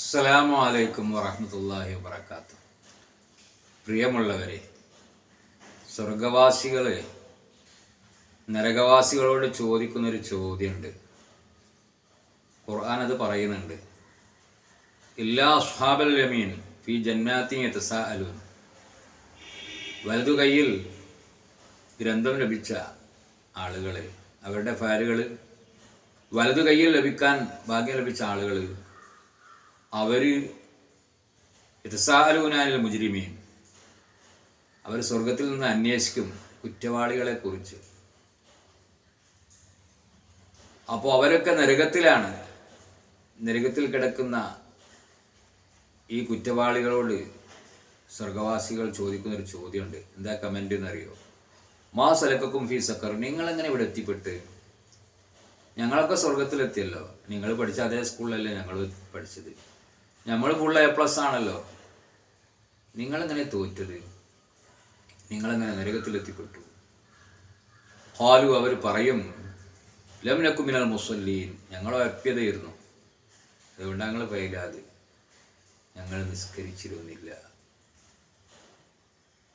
അസ്സലാമു അലൈക്കും വറഹ്മത്തുള്ളാഹി വബറകാത്തു. പ്രിയമുള്ളവരെ സ്വർഗവാസികൾ നരകവാസികളോട് ചോദിക്കുന്നൊരു ചോദ്യമുണ്ട്. ഖുർആൻ അത് പറയുന്നുണ്ട്. എല്ലാ അസ്ഹാബൽ യമീൻ ഫി ജന്നാത്തി അലൂൻ വലതു കയ്യിൽ ഗ്രന്ഥം ലഭിച്ച ആളുകൾ അവരുടെ ഫയലുകൾ വലതു കയ്യിൽ ലഭിക്കാൻ ഭാഗ്യം ലഭിച്ച ആളുകൾ അവർ ഇതസാലൂനാനിൽ മുജിരിമീൻ. അവർ സ്വർഗത്തിൽ നിന്ന് അന്വേഷിക്കും കുറ്റവാളികളെ കുറിച്ച്. അപ്പോൾ അവരൊക്കെ നരകത്തിലാണ്. നരകത്തിൽ കിടക്കുന്ന ഈ കുറ്റവാളികളോട് സ്വർഗവാസികൾ ചോദിക്കുന്ന ഒരു ചോദ്യമുണ്ട്. എന്താ കമന്റ് എന്നറിയോ? മാ സലക്കും ഫീ സക്കർ. നിങ്ങളെങ്ങനെ ഇവിടെ എത്തിപ്പെട്ട്? ഞങ്ങളൊക്കെ സ്വർഗത്തിലെത്തിയല്ലോ നിങ്ങൾ പഠിച്ച അതേ സ്കൂളിലല്ലേ ഞങ്ങൾ പഠിച്ചത്? നമ്മൾ ഫുൾ എ പ്ലസ് ആണല്ലോ. നിങ്ങളെങ്ങനെ തോറ്റത്? നിങ്ങളെങ്ങനെ നരകത്തിലെത്തിപ്പെട്ടു? ഹാലു അവർ പറയും ലംനക്കുമിനൽ മുസല്ലീൻ ഞങ്ങൾ അപ്യതയിരുന്നു അതുകൊണ്ട് ഞങ്ങൾ പേരാതെ ഞങ്ങൾ നിസ്കരിച്ചിരുന്നില്ല.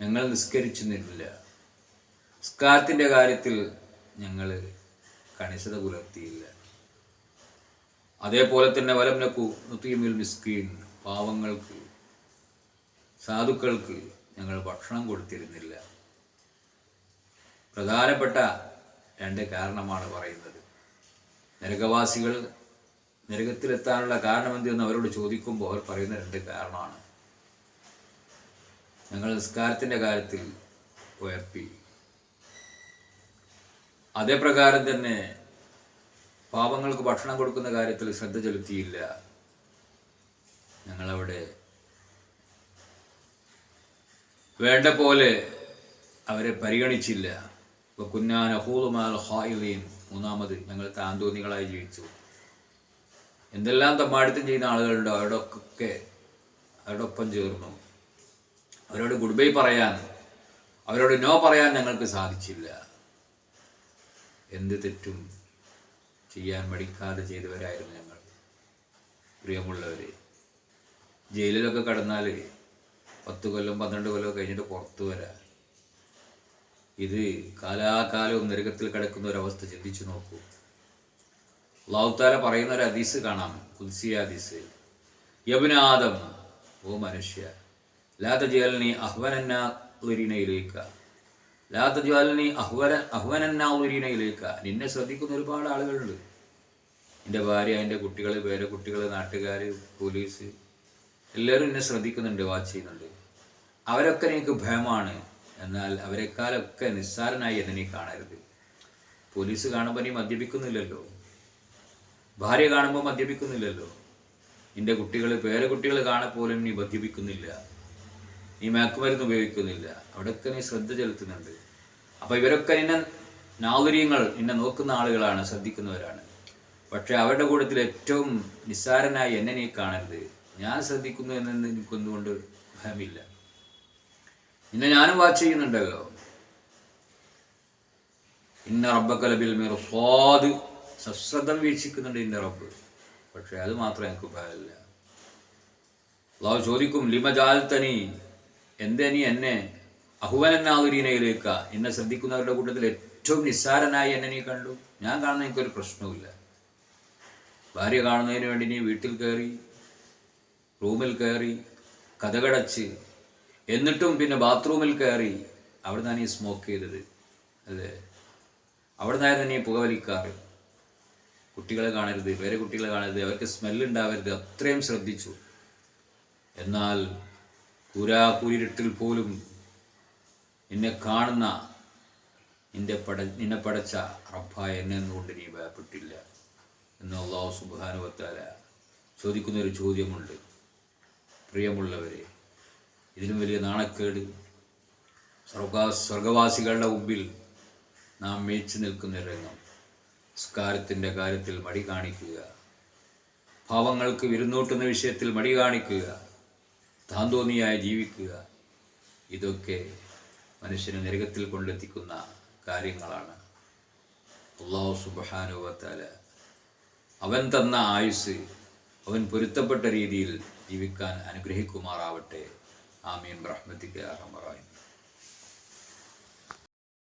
ഞങ്ങൾ നിസ്കരിച്ചിരുന്നില്ല. സ്കാരത്തിന്റെ കാര്യത്തിൽ ഞങ്ങൾ കണിശത പുലർത്തിയില്ല. അതേപോലെ തന്നെ വലം നക്കു നുത്തീമിൽ മിസ്കീൻ പാവങ്ങൾക്ക് സാധുക്കൾക്ക് ഞങ്ങൾ ഭക്ഷണം കൊടുത്തിരുന്നില്ല. പ്രധാനപ്പെട്ട രണ്ട് കാരണമാണ് പറയുന്നത്. നരകവാസികൾ നരകത്തിലെത്താനുള്ള കാരണമെന്തെന്ന് അവരോട് ചോദിക്കുമ്പോൾ അവർ പറയുന്ന രണ്ട് കാരണമാണ്. ഞങ്ങൾ നിസ്കാരത്തിന്റെ കാര്യത്തിൽ ഉയർത്തി. അതേപ്രകാരം തന്നെ പാപങ്ങൾക്ക് ഭക്ഷണം കൊടുക്കുന്ന കാര്യത്തിൽ ശ്രദ്ധ ചെലുത്തിയില്ല. ഞങ്ങളവിടെ വേണ്ട പോലെ അവരെ പരിഗണിച്ചില്ല. കുന്നാൻ അഹൂലുമാൽ ഹായിലീൻ മൂന്നാമത് ഞങ്ങൾ താന്തോന്നികളായി ജീവിച്ചു. എന്തെല്ലാം തമ്മാടിത്തം ചെയ്യുന്ന ആളുകളുണ്ടോ അവരോടൊക്കെ അവരുടെ ഒപ്പം ചേർന്നു. അവരോട് ഗുഡ് ബൈ പറയാൻ അവരോട് നോ പറയാൻ ഞങ്ങൾക്ക് സാധിച്ചില്ല. എന്ത് തെറ്റും ചെയ്യാൻ മടിക്കാതെ ചെയ്തവരായിരുന്നു ഞങ്ങൾ. പ്രിയമുള്ളവരെ ജയിലിലൊക്കെ കടന്നാൽ പത്ത് കൊല്ലം പന്ത്രണ്ട് കൊല്ലം കഴിഞ്ഞിട്ട് പുറത്തു വരാം. ഇത് കാലാകാലവും നരകത്തിൽ കിടക്കുന്ന ഒരവസ്ഥ ചിന്തിച്ചു നോക്കൂ. ലൗത്താല പറയുന്ന ഒരു ഹദീസ് കാണാം കുൽസിയ ഹദീസ്. യബുനാദം ഓ മനുഷ്യ ലാത്ത ജലനി അഹ്വനന്നയിലേക്ക ലാത്ത ജ്വാലിനി അഹ്വന അഹ്വനന്നാവുരീനയിലേക്ക നിന്നെ ശ്രദ്ധിക്കുന്ന ഒരുപാട് ആളുകളുണ്ട്. എന്റെ ഭാര്യ എന്റെ കുട്ടികൾ വേറെ കുട്ടികൾ നാട്ടുകാർ പോലീസ് എല്ലാവരും എന്നെ ശ്രദ്ധിക്കുന്നുണ്ട് വാച്ച് ചെയ്യുന്നുണ്ട്. അവരൊക്കെ എനിക്ക് ഭയമാണ്. എന്നാൽ അവരെക്കാളൊക്കെ നിസ്സാരനായി എന്നെ നീ കാണരുത്. പോലീസ് കാണുമ്പോൾ നീ മദ്യപിക്കുന്നില്ലല്ലോ. ഭാര്യ കാണുമ്പോൾ മദ്യപിക്കുന്നില്ലല്ലോ. നിന്റെ കുട്ടികൾ പേരക്കുട്ടികൾ കാണപ്പോലും നീ മദ്യപിക്കുന്നില്ല. നീ മയക്കുമരുന്ന് ഉപയോഗിക്കുന്നില്ല. അവിടെയൊക്കെ നീ ശ്രദ്ധ ചെലുത്തുന്നുണ്ട്. അപ്പോൾ ഇവരൊക്കെ നിന്നെ നാഗരികങ്ങൾ നിന്നെ നോക്കുന്ന ആളുകളാണ് ശ്രദ്ധിക്കുന്നവരാണ്. പക്ഷേ അവരുടെ കൂട്ടത്തിൽ ഏറ്റവും നിസ്സാരനായി എന്നെ നീ കാണരുത്. ഞാൻ ശ്രദ്ധിക്കുന്നു എന്നത് എനിക്കൊന്നുകൊണ്ട് ഭയമില്ല. നിന്നെ ഞാനും വാച്ച് ചെയ്യുന്നുണ്ടല്ലോ. ഇന്ന റബ്ബക്കലബിൽ മീർ സ്വാദ് സശ്രദ്ധം വീക്ഷിക്കുന്നുണ്ട് ഇന്ന റബ്ബ്. പക്ഷേ അത് മാത്രം എനിക്ക് ഭയമില്ല. അള്ളാഹു ചോദിക്കും ലിമജാൽ ജാൽത്തനി എന്തേ നീ എന്നെ? അഹുവനാകുരീനയിലേക്ക എന്നെ ശ്രദ്ധിക്കുന്നവരുടെ കൂട്ടത്തിൽ ഏറ്റവും നിസ്സാരനായി എന്നെ നീ കണ്ടു. ഞാൻ കാണുന്ന എനിക്കൊരു പ്രശ്നവുമില്ല. ഭാര്യ കാണുന്നതിന് വേണ്ടി നീ വീട്ടിൽ കയറി റൂമിൽ കയറി കഥകടച്ച് എന്നിട്ടും പിന്നെ ബാത്റൂമിൽ കയറി അവിടെ നീ സ്മോക്ക് ചെയ്തത്. അല്ലേ? അവിടെ നിന്നായിരുന്നു നീ പുകവലിക്കാറ്. കുട്ടികളെ കാണരുത് വേറെ കുട്ടികളെ കാണരുത്. അവർക്ക് സ്മെല്ലുണ്ടാവരുത് അത്രയും ശ്രദ്ധിച്ചു. എന്നാൽ കൂരാകൂരിട്ടിൽ പോലും എന്നെ കാണുന്ന നിന്റെ പട നിന്നെ പടച്ച റബ്ബായ എന്നെ കൊണ്ട് നീ ഭയപ്പെട്ടില്ല. എന്ന് അള്ളാഹു സുബാനുവത്താല ചോദിക്കുന്ന ഒരു ചോദ്യമുണ്ട്. പ്രിയമുള്ളവരെ ഇതിലും വലിയ നാണക്കേട്. സ്വർഗ സ്വർഗവാസികളുടെ മുമ്പിൽ നാം മേച്ചു നിൽക്കുന്ന രംഗം. സ്കാരത്തിന്റെ കാര്യത്തിൽ മടി കാണിക്കുക. ഭാവങ്ങൾക്ക് വിരുന്നൂട്ടുന്ന വിഷയത്തിൽ മടി കാണിക്കുക. താന്തോന്നിയായി ജീവിക്കുക. ഇതൊക്കെ മനുഷ്യനെ നരകത്തിൽ കൊണ്ടെത്തിക്കുന്ന കാര്യങ്ങളാണ്. അള്ളാഹു സുബാനുവത്താല അവൻ തന്ന ആയുസ് അവൻ പൊരുത്തപ്പെട്ട രീതിയിൽ ജീവിക്കാൻ അനുഗ്രഹിക്കുമാറാവട്ടെ. ആമീൻ. റഹ്മത്തിക്ക് അഹമറായി